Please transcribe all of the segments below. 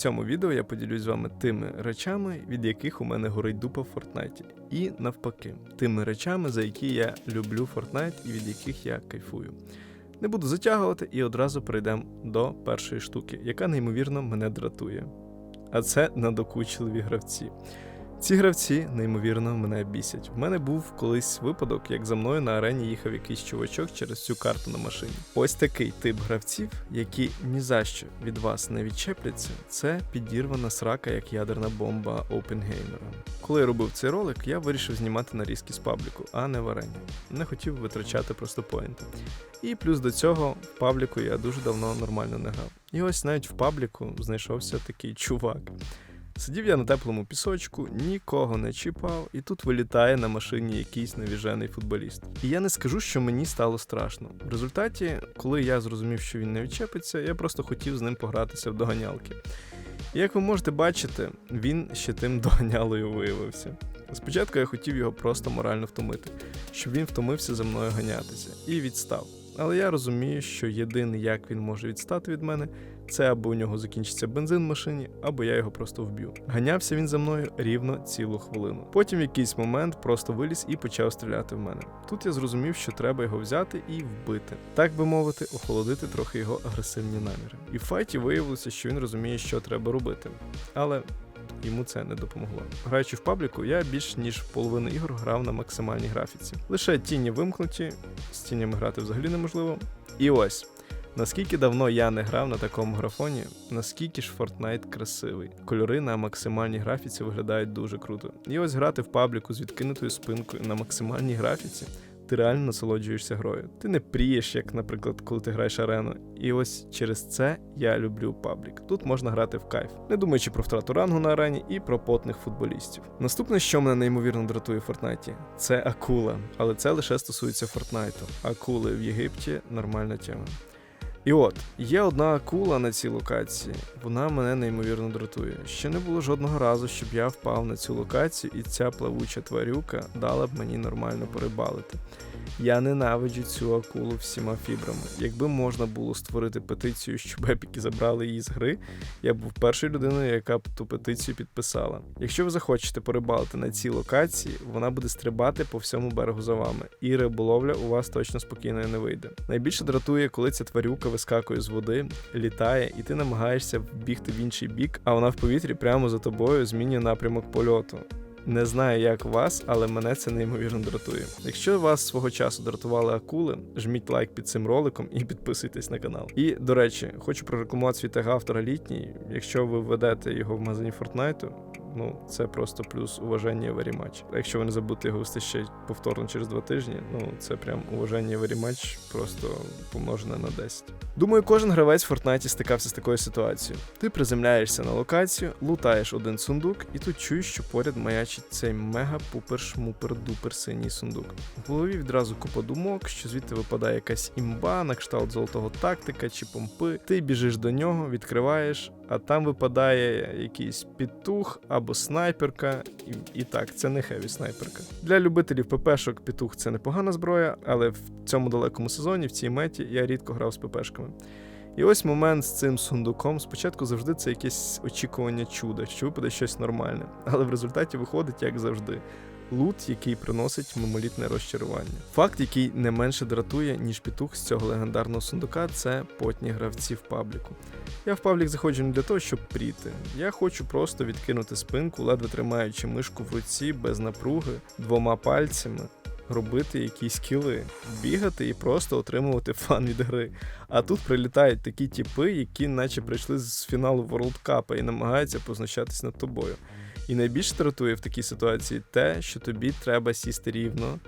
цьому відео я поділюсь з вами тими речами, від яких у мене горить дупа в Фортнайті. І навпаки, тими речами, за які я люблю Фортнайт і від яких я кайфую. Не буду затягувати і одразу перейдемо до першої штуки, яка неймовірно мене дратує. А це надокучливі гравці. Ці гравці неймовірно мене бісять. В мене був колись випадок, як за мною на арені їхав якийсь чувачок через цю карту на машині. Ось такий тип гравців, які ні за що від вас не відчепляться, це підірвана срака як ядерна бомба Опенгеймера. Коли я робив цей ролик, я вирішив знімати нарізки з пабліку, а не в арені. Не хотів витрачати просто поінти. І плюс до цього в пабліку я дуже давно нормально не грав. І ось навіть в пабліку знайшовся такий чувак. Сидів я на теплому пісочку, нікого не чіпав, і тут вилітає на машині якийсь навіжений футболіст. І я не скажу, що мені стало страшно. В результаті, коли я зрозумів, що він не відчепиться, я просто хотів з ним погратися в доганялки. І як ви можете бачити, він ще тим доганялою виявився. Спочатку я хотів його просто морально втомити, щоб він втомився за мною ганятися і відстав. Але я розумію, що єдиний, як він може відстати від мене, це або у нього закінчиться бензин в машині, або я його просто вб'ю. Ганявся він за мною рівно цілу хвилину. Потім в якийсь момент просто виліз і почав стріляти в мене. Тут я зрозумів, що треба його взяти і вбити, так би мовити, охолодити трохи його агресивні наміри. І в файті виявилося, що він розуміє, що треба робити. Але. Йому це не допомогло. Граючи в пабліку, я більш ніж половину ігор грав на максимальній графіці. Лише тіні вимкнуті, з тінями грати взагалі неможливо. І ось Наскільки давно я не грав на такому графоні, наскільки ж Fortnite красивий. Кольори на максимальній графіці виглядають дуже круто. І ось грати в пабліку з відкинутою спинкою на максимальній графіці. Ти реально насолоджуєшся грою. Ти не прієш, як, наприклад, коли ти граєш арену. І ось через це я люблю паблік. Тут можна грати в кайф, не думаючи про втрату рангу на арені і про потних футболістів. Наступне, що мене неймовірно дратує в Фортнайті, це акула. Але це лише стосується Фортнайту. Акули в Єгипті нормальна тема. І от, є одна акула на цій локації, вона мене неймовірно дратує. Ще не було жодного разу, щоб я впав на цю локацію, і ця плавуча тварюка дала б мені нормально порибалити. Я ненавиджу цю акулу всіма фібрами. Якби можна було створити петицію, щоб епіки забрали її з гри, я б був першою людиною, яка б ту петицію підписала. Якщо ви захочете порибалити на цій локації, вона буде стрибати по всьому берегу за вами, і риболовля у вас точно спокійно не вийде. Найбільше дратує, коли ця тварюка вискакує з води, літає, і ти намагаєшся вбігти в інший бік, а вона в повітрі прямо за тобою змінює напрямок польоту. Не знаю, як вас, але мене це неймовірно дратує. Якщо вас свого часу дратували акули, жміть лайк під цим роликом і підписуйтесь на канал. І до речі, хочу прорекламувати свій тег автора літній. Якщо ви введете його в магазині Фортнайту, ну це просто плюс уваження very much. Якщо ви не його вести ще повторно через два тижні, ну це прям уваження much, просто помножене на 10. Думаю, кожен гравець в Фортнайті стикався з такою ситуацією. Ти приземляєшся на локацію, лутаєш один сундук, і тут чуєш, що поряд маячить цей мега-пупер-шмупер-дупер синій сундук. В голові відразу купа думок, що звідти випадає якась імба, на кшталт золотого тактика чи помпи. Ти біжиш до нього, відкриваєш, а там випадає якийсь підтух або снайперка. І, і так, це не хеві снайперка. Для любителів ППшок петух це непогана зброя, але в цьому далекому сезоні, в цій меті, я рідко грав з ППшками. І ось момент з цим сундуком. Спочатку завжди це якесь очікування чуда, що випаде щось нормальне, але в результаті виходить, як завжди. Лут, який приносить мимолітне розчарування. Факт, який не менше дратує, ніж петух з цього легендарного сундука, це потні гравці в пабліку. Я в паблік заходжу не для того, щоб пріти. Я хочу просто відкинути спинку, ледве тримаючи мишку в руці без напруги двома пальцями. Робити якісь кіли, бігати і просто отримувати фан від гри. А тут прилітають такі тіпи, які наче прийшли з фіналу World Cup і намагаються позначатись над тобою. І найбільше дратує в такій ситуації те, що тобі треба сісти рівно,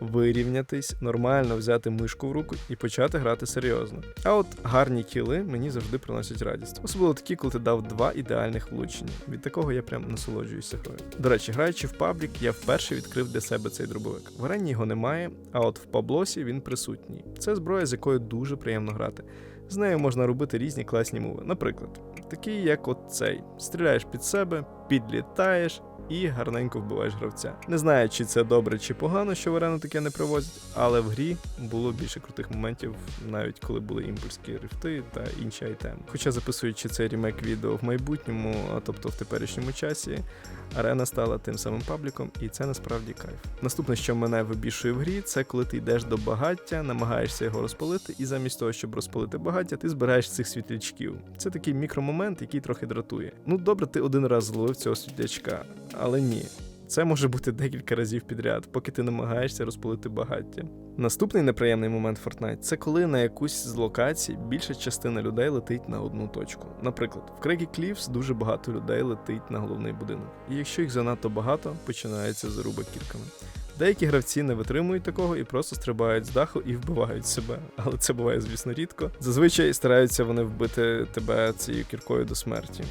вирівнятись, нормально взяти мишку в руку і почати грати серйозно. А от гарні кіли мені завжди приносять радість. Особливо такі, коли ти дав два ідеальних влучення. Від такого я прям насолоджуюся грою. До речі, граючи в паблік, я вперше відкрив для себе цей дробовик. В арені його немає, а от в паблосі він присутній. Це зброя, з якою дуже приємно грати. З нею можна робити різні класні мови. Наприклад, такий як от цей: стріляєш під себе, підлітаєш, і гарненько вбиваєш гравця. Не знаю, чи це добре чи погано, що в арену таке не привозять, але в грі було більше крутих моментів, навіть коли були імпульські рифти та інші айтеми. Хоча записуючи цей ремейк відео в майбутньому, а тобто в теперішньому часі, арена стала тим самим пабліком, і це насправді кайф. Наступне, що мене вибішує в грі, це коли ти йдеш до багаття, намагаєшся його розпалити, і замість того, щоб розпалити багаття, ти збираєш цих світлячків. Це такий мікромомент, який трохи дратує. Ну добре, ти один раз зловив цього світлячка, але ні. Це може бути декілька разів підряд, поки ти намагаєшся розпалити багаття. Наступний неприємний момент Fortnite – це коли на якусь з локацій більша частина людей летить на одну точку. Наприклад, в Крегі Кліфс дуже багато людей летить на головний будинок. І якщо їх занадто багато, починається заруба кітками. Деякі гравці не витримують такого і просто стрибають з даху і вбивають себе. Але це буває, звісно, рідко. Зазвичай стараються вони вбити тебе цією кіркою до смерті.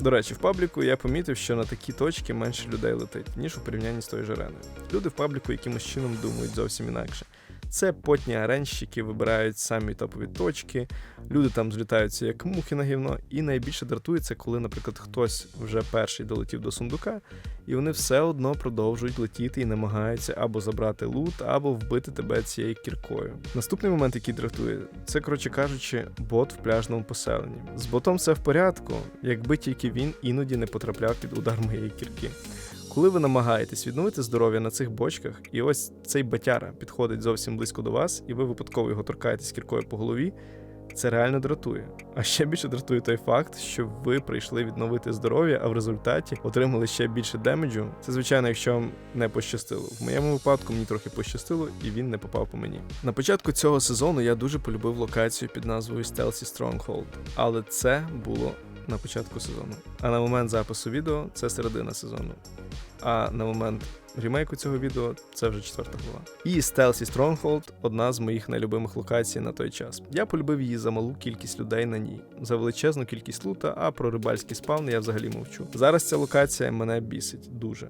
До речі, в пабліку я помітив, що на такі точки менше людей летить, ніж у порівнянні з тою жереною. Люди в пабліку якимось чином думають зовсім інакше. Це потні аренщики вибирають самі топові точки, люди там злітаються як мухи на гівно, і найбільше дратується, коли, наприклад, хтось вже перший долетів до сундука, і вони все одно продовжують летіти і намагаються або забрати лут, або вбити тебе цією кіркою. Наступний момент, який дратує, це, коротше кажучи, бот в пляжному поселенні. З ботом все в порядку, якби тільки він іноді не потрапляв під удар моєї кірки. Коли ви намагаєтесь відновити здоров'я на цих бочках, і ось цей батяра підходить зовсім близько до вас, і ви випадково його торкаєтесь кіркою по голові, це реально дратує. А ще більше дратує той факт, що ви прийшли відновити здоров'я, а в результаті отримали ще більше демеджу. Це звичайно, якщо вам не пощастило. В моєму випадку мені трохи пощастило, і він не попав по мені. На початку цього сезону я дуже полюбив локацію під назвою Stealthy Stronghold, але це було на початку сезону. А на момент запису відео це середина сезону. А на момент ремейку цього відео це вже четверта глава. І Stealthy Stronghold одна з моїх найлюбимих локацій на той час. Я полюбив її за малу кількість людей на ній, за величезну кількість лута, а про рибальські спавни я взагалі мовчу. Зараз ця локація мене бісить дуже.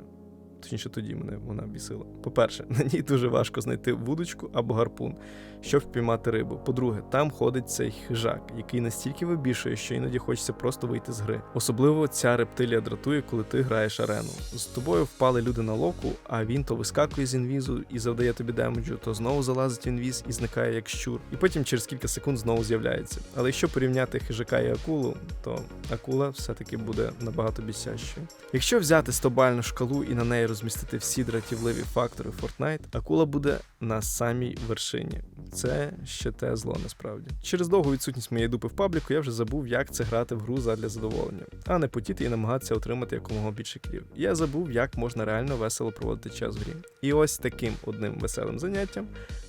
Точніше, тоді мене вона бісила. По-перше, на ній дуже важко знайти вудочку або гарпун, щоб впіймати рибу. По-друге, там ходить цей хижак, який настільки вибішує, що іноді хочеться просто вийти з гри. Особливо ця рептилія дратує, коли ти граєш арену. З тобою впали люди на локу, а він то вискакує з інвізу і завдає тобі демеджу, то знову залазить в інвіз і зникає як щур. І потім через кілька секунд знову з'являється. Але якщо порівняти хижака і акулу, то акула все-таки буде набагато бісящою. Якщо взяти 100-бальну шкалу і на неї розмістити всі дратівливі фактори Fortnite, акула буде на самій вершині. Це ще те зло насправді. Через довгу відсутність моєї дупи в пабліку я вже забув, як це грати в гру задля задоволення, а не потіти і намагатися отримати якомога більше кілів. Я забув, як можна реально весело проводити час в грі. І ось таким одним веселим заняттям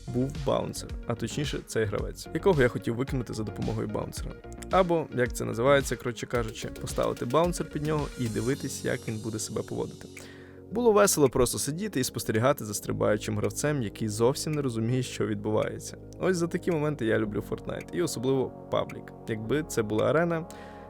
був баунсер, а точніше, цей гравець, якого я хотів викинути за допомогою баунсера. Або, як це називається, коротше кажучи, поставити баунсер під нього і дивитись, як він буде себе поводити. Було весело просто сидіти і спостерігати за стрибаючим гравцем, який зовсім не розуміє, що відбувається. Ось за такі моменти я люблю Fortnite, і особливо паблік. Якби це була арена,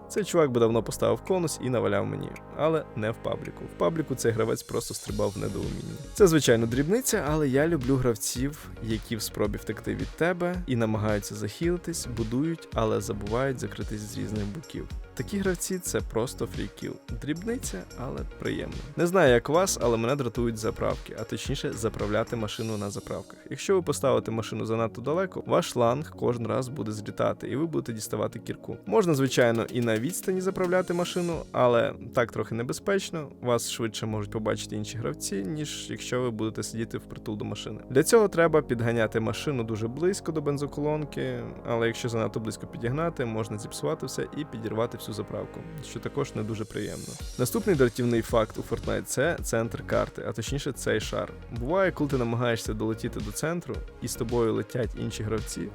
цей чувак би давно поставив конус і наваляв мені, але не в пабліку. В пабліку цей гравець просто стрибав в недоумінні. Це звичайно дрібниця, але я люблю гравців, які в спробі втекти від тебе і намагаються захилитись, будують, але забувають закритись з різних боків. Такі гравці це просто фрікіл. Дрібниця, але приємно. Не знаю, як вас, але мене дратують заправки, а точніше заправляти машину на заправках. Якщо ви поставите машину занадто далеко, ваш шланг кожен раз буде злітати, і ви будете діставати кірку. Можна, звичайно, і на відстані заправляти машину, але так трохи небезпечно. Вас швидше можуть побачити інші гравці, ніж якщо ви будете сидіти впритул до машини. Для цього треба підганяти машину дуже близько до бензоколонки, але якщо занадто близько підігнати, можна зіпсувати все і підірвати всю заправку, що також не дуже приємно. Наступний дратівний факт у Fortnite – це центр карти, а точніше цей шар. Буває, коли ти намагаєшся долетіти до центру і з тобою летять інші гравці,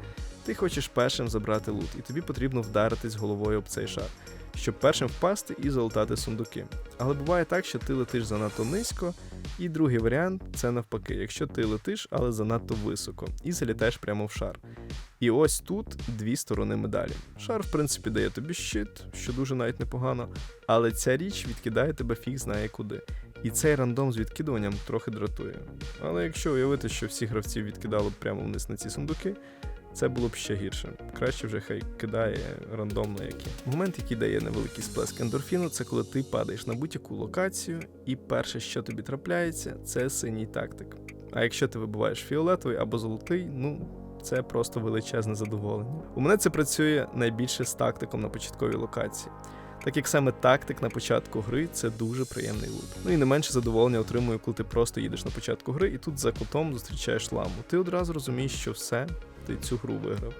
ти хочеш першим забрати лут, і тобі потрібно вдаритись головою об цей шар, щоб першим впасти і залутати сундуки. Але буває так, що ти летиш занадто низько, і другий варіант це навпаки, якщо ти летиш, але занадто високо, і залітаєш прямо в шар. І ось тут дві сторони медалі. Шар, в принципі, дає тобі щит, що дуже навіть непогано, але ця річ відкидає тебе фіг знає куди. І цей рандом з відкидуванням трохи дратує. Але якщо уявити, що всі гравці відкидали б прямо вниз на ці сундуки, це було б ще гірше. Краще вже хай кидає рандомно які. Момент, який дає невеликий сплеск ендорфіну, це коли ти падаєш на будь-яку локацію, і перше, що тобі трапляється, це синій тактик. А якщо ти вибиваєш фіолетовий або золотий, ну це просто величезне задоволення. У мене це працює найбільше з тактиком на початковій локації. Так як саме тактик на початку гри це дуже приємний лут. Ну і не менше задоволення отримую, коли ти просто їдеш на початку гри і тут за кутом зустрічаєш ламу. Ти одразу розумієш, що все, ти цю гру виграв.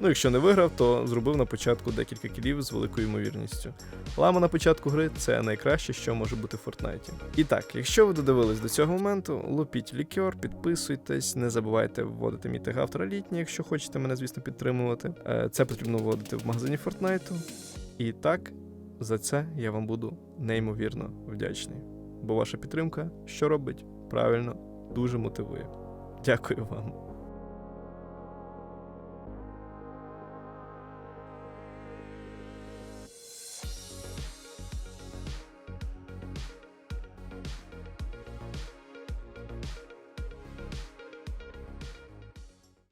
Ну, якщо не виграв, то зробив на початку декілька кілів з великою ймовірністю. Лама на початку гри це найкраще, що може бути в Фортнайті. І так, якщо ви додивились до цього моменту, лупіть лікер, підписуйтесь, не забувайте вводити мій тег автора літній, якщо хочете мене, звісно, підтримувати. Е, Це потрібно вводити в магазині Фортнайту. І так, за це я вам буду неймовірно вдячний. Бо ваша підтримка, що робить? Правильно, дуже мотивує. Дякую вам.